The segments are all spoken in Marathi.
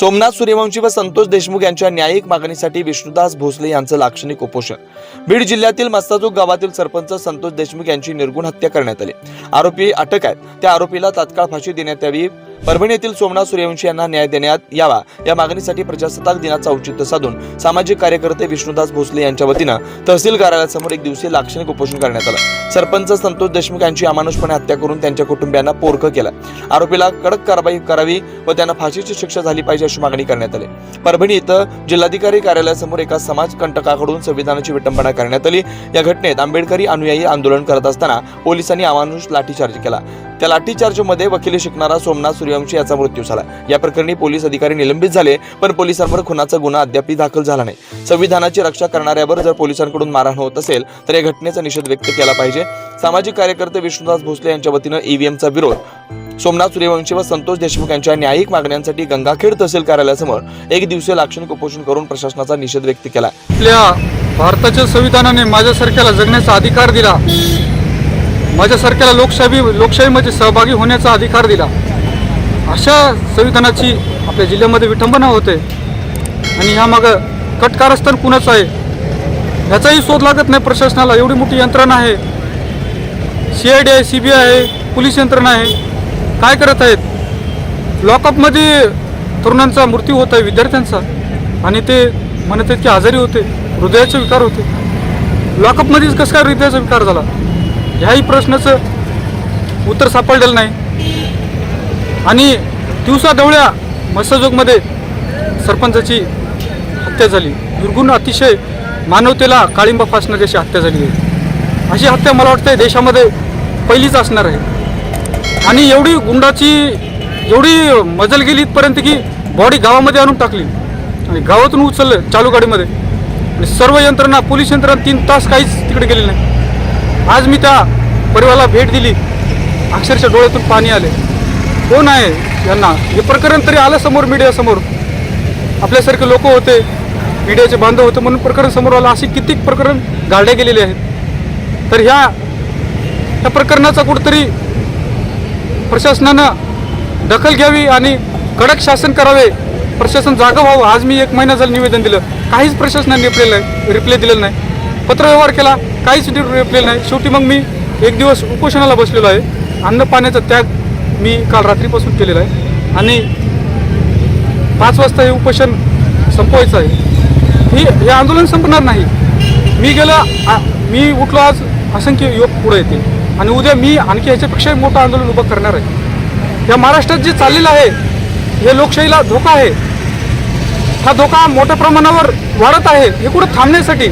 सोमनाथ सूर्यवंशी व संतोष देशमुख यांच्या न्यायिक मागणीसाठी विष्णुदास भोसले यांचं लाक्षणिक उपोषण. बीड जिल्ह्यातील मस्ताजूक गावातील सरपंच संतोष देशमुख यांची निर्गुण हत्या करण्यात आली. आरोपी अटक आहेत. त्या आरोपीला तात्काळ फाशी देण्यात यावी परभणी येथील सोमनाथ सूर्यवंशी यांना न्याय देण्यात यावा. या मागणीसाठी प्रजासत्ताक दिनाचं औचित्य साधून सामाजिक कार्यकर्ते विष्णुदास भोसले यांच्या वतीनं तहसील कार्यालयासमोर एक दिवसीय लाक्षणिक उपोषण करण्यात आलं. सरपंच संतोष देशमुख यांची अमानुषपणे हत्या करून त्यांच्या कुटुंबियांना पोरकं केलं. आरोपीला कडक कारवाई करावी व त्यांना फाशीची शिक्षा झाली पाहिजे अशी मागणी करण्यात आली. परभणी इथं जिल्हाधिकारी कार्यालयासमोर एका समाज कंटकाकडून संविधानाची विटंबना करण्यात आली. या घटनेत आंबेडकरी अनुयायी आंदोलन करत असताना पोलिसांनी अमानुष लाठीचार्ज केला. त्या लाठीचार्जमध्ये वकिली शिकणारा सोमनाथ सूर्यवंशी याचा मृत्यू झाला. या प्रकरणी पोलीस अधिकारी निलंबित झाले पण पोलिसांवर खुनाचा गुन्हा अद्याप दाखल झाला नाही. संविधानाची रक्षा करणाऱ्यावर जर पोलिसांकडून मारहाण होत असेल तर या घटनेचा निषेध व्यक्त केला पाहिजे. सामाजिक कार्यकर्ते विष्णुदास भोसले यांच्या वतीनं ईव्हीएमचा विरोध. सोमनाथ सूर्यवंशी व संतोष देशमुख यांच्या न्यायिक मागण्यांसाठी गंगाखेड तहसील कार्यालयासमोर एक दिवसीय लाक्षणिक उपोषण करून प्रशासनाचा निषेध व्यक्त केला. आपल्या भारताच्या संविधानाने माझ्यासारख्याला जगण्याचा अधिकार दिला. माझ्यासारख्याला लोकशाही लोकशाहीमध्ये सहभागी होण्याचा अधिकार दिला. अशा संविधानाची आपल्या जिल्ह्यामध्ये विटंबना होते. आणि ह्या मागं कटकारस्थान कुणाचं आहे? ह्याचाही शोध लागत नाही प्रशासनाला. एवढी मोठी यंत्रणा आहे. सी आय डी आहे सी बी आय आहे पोलीस यंत्रणा आहे. काय करत आहेत? लॉकअपमध्ये तरुणांचा मृत्यू होत आहे विद्यार्थ्यांचा. आणि ते म्हणत आहेत की आजारी होते हृदयाचे विकार होते. लॉकअपमध्येच कसं काय हृदयाचा विकार झाला? ह्याही प्रश्नाचं उत्तर सापडलेलं नाही. आणि दिवसाढवळ्या मत्स्यजोगमध्ये सरपंचाची हत्या झाली. दुर्गुण अतिशय मानवतेला काळिंबा फासणारी अशी हत्या झाली आहे. अशी हत्या मला वाटतं देशामध्ये पहिलीच असणार आहे. आणि एवढी गुंडाची एवढी मजल गेली इथपर्यंत की बॉडी गावामध्ये आणून टाकली. आणि गावातून उचललं चालू गाडीमध्ये. आणि सर्व यंत्रणा पोलीस यंत्रणा तीन तास काहीच तिकडे गेले नाही. आज मी त्या परिवाराला भेट दिली. अक्षरशः डोळ्यातून पाणी आले. कोण आहे यांना? हे प्रकरण तरी आलं समोर मीडियासमोर आपल्यासारखे लोक होते मीडियाचे बांधव होते म्हणून प्रकरण समोर आलं. असे कित्येक प्रकरण गाडले गेलेले आहेत. तर ह्या त्या प्रकरणाचा कुठंतरी प्रशासनानं दखल घ्यावी आणि कडक शासन करावे. प्रशासन जागं व्हावं. आज मी एक महिना झालं निवेदन दिलं. काहीच प्रशासनाने रिप्ले नाही रिप्लाय दिलेलं नाही. पत्रव्यवहार केला. काहीच रिप्लाय नाही. शेवटी मग मी एक दिवस उपोषणाला बसलेलो आहे. अन्न पाण्याचा त्याग मी काल रात्रीपासून केलेला आहे. आणि पाच वाजता हे उपोषण संपवायचं आहे. हे हे आंदोलन संपणार नाही. मी गेलं मी उठलो आज असंख्य युवक पुढे येते आणि उद्या मी आणखी ह्याच्यापेक्षाही मोठं आंदोलन उभं करणार आहे. या महाराष्ट्रात जे चाललेलं आहे हे लोकशाहीला धोका आहे. हा धोका मोठ्या प्रमाणावर वाढत आहे. हे कुठं थांबण्यासाठी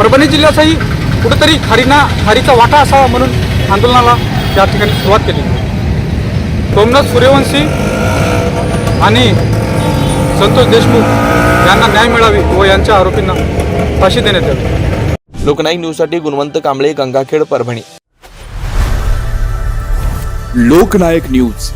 परभणी जिल्ह्याचाही कुठंतरी खारीना खारीचा वाटा असावा म्हणून आंदोलनाला या ठिकाणी सुरुवात केली. सोमनाथ सूर्यवंशी आणि संतोष देशमुख यांना न्याय मिळावी व यांच्या आरोपींना फाशी देण्यात यावी. लोकनायक न्यूजसाठी गुणवंत कांबळे गंगाखेड परभणी. लोकनायक न्यूज.